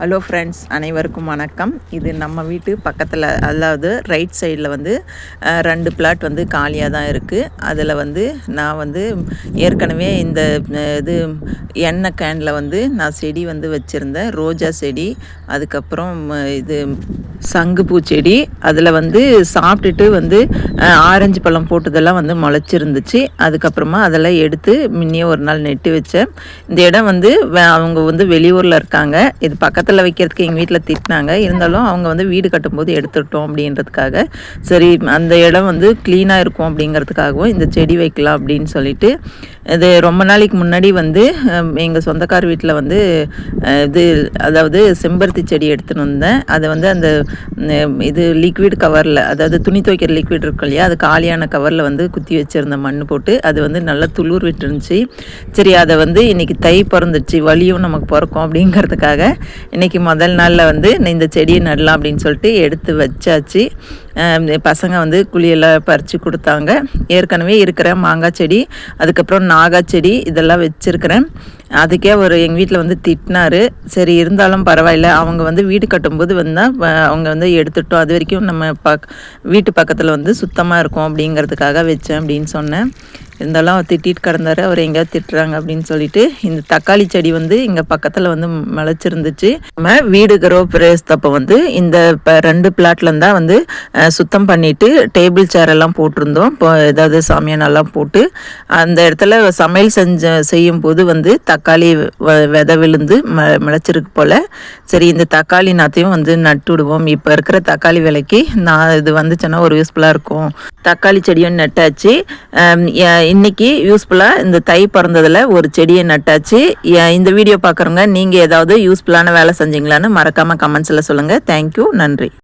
Hello friends அனைவருக்கும் வணக்கம். இது நம்ம வீட்டு பக்கத்தில் அதாவது ரைட் சைடில் வந்து ரெண்டு பிளாட் வந்து காலியாக தான் இருக்குது அதில் வந்து நான் வந்து ஏற்கனவே இந்த இது எண்ணெய் கேனில் வந்து நான் செடி வந்து வச்சுருந்தேன். ரோஜா செடி அதுக்கப்புறம் இது சங்குப்பூ செடி. அதில் வந்து சாப்பிட்டுட்டு வந்து ஆரஞ்சு பழம் போட்டதெல்லாம் வந்து முளைச்சிருந்துச்சு. அதுக்கப்புறமா அதெல்லாம் எடுத்து முன்னே ஒரு நாள் நெட்டு வச்சேன். இந்த இடம் வந்து அவங்க வந்து வெளியூரில் இருக்காங்க. இது பக்கத்தில் பக்கத்தில் வைக்கிறதுக்கு எங்கள் வீட்டில் திட்டினாங்க. இருந்தாலும் அவங்க வந்து வீடு கட்டும்போது எடுத்துட்டோம் அப்படின்றதுக்காக. சரி அந்த இடம் வந்து க்ளீனாக இருக்கும் அப்படிங்கிறதுக்காகவும் இந்த செடி வைக்கலாம் அப்படின்னு சொல்லிட்டு இது ரொம்ப நாளைக்கு முன்னாடி வந்து எங்கள் சொந்தக்கார் வீட்டில் வந்து இது அதாவது செம்பருத்தி செடி எடுத்துன்னு வந்தேன். அதை வந்து அந்த இது லிக்விட் கவரில் அதாவது துணி துவைக்கிற லிக்விட் இருக்கும் இல்லையா அது காலியான கவரில் வந்து குத்தி வச்சுருந்த மண் போட்டு அது வந்து நல்லா துளிர் விட்டுருந்துச்சு. சரி அதை வந்து இன்றைக்கி தை பிறந்துச்சு வலியும் நமக்கு பிறக்கும் அப்படிங்கிறதுக்காக இன்றைக்கி முதல் நாளில் வந்து இந்த செடியை நடலாம் அப்படின்னு சொல்லிட்டு எடுத்து வச்சாச்சு. பசங்க வந்து குழியெல்லாம் பறித்து கொடுத்தாங்க. ஏற்கனவே இருக்கிற மாங்காய் செடி அதுக்கப்புறம் நாகாய் செடி இதெல்லாம் வச்சுருக்கிறேன். அதுக்கே அவர் எங்கள் வீட்டில் வந்து திட்டினார். சரி இருந்தாலும் பரவாயில்ல. அவங்க வந்து வீடு கட்டும்போது வந்தால் அவங்க வந்து எடுத்துட்டோம். அது வரைக்கும் நம்ம பக் வீட்டு பக்கத்தில் வந்து சுத்தமாக இருக்கும் அப்படிங்கிறதுக்காக வச்சேன் அப்படின்னு சொன்னேன். இருந்தாலும் அவர் திட்டிட்டு கிடந்தாரு. அவர் எங்கேயாவது திட்டுறாங்க அப்படின்னு சொல்லிட்டு இந்த தக்காளி செடி வந்து இங்கே பக்கத்தில் வந்து முளைச்சிருந்துச்சு நம்ம வீடு கிரோ பிரேஸ்தப்போ வந்து இந்த இப்போ ரெண்டு பிளாட்லேருந்து தான் வந்து சுத்தம் பண்ணிவிட்டு டேபிள் சேர் எல்லாம் போட்டிருந்தோம். இப்போ ஏதாவது சாமியானெல்லாம் போட்டு அந்த இடத்துல சமையல் செஞ்ச செய்யும் போது வந்து தக்காளி விதை விழுந்து ம முளைச்சிருக்கு போல். சரி இந்த தக்காளி நாத்தையும் வந்து நட்டு விடுவோம். இப்போ இருக்கிற தக்காளி விலைக்கு நான் இது வந்துச்சுன்னா ஒரு யூஸ்ஃபுல்லாக இருக்கும். தக்காளி செடியும் நட்டாச்சு. இன்றைக்கி யூஸ்ஃபுல்லாக இந்த தை பிறந்ததில் ஒரு செடியை நட்டாச்சு. இந்த வீடியோ பார்க்குறவங்க நீங்கள் ஏதாவது யூஸ்ஃபுல்லான வேலை செஞ்சீங்களான்னு மறக்காமல் கமெண்ட்ஸில் சொல்லுங்கள் தேங்க்யூ நன்றி.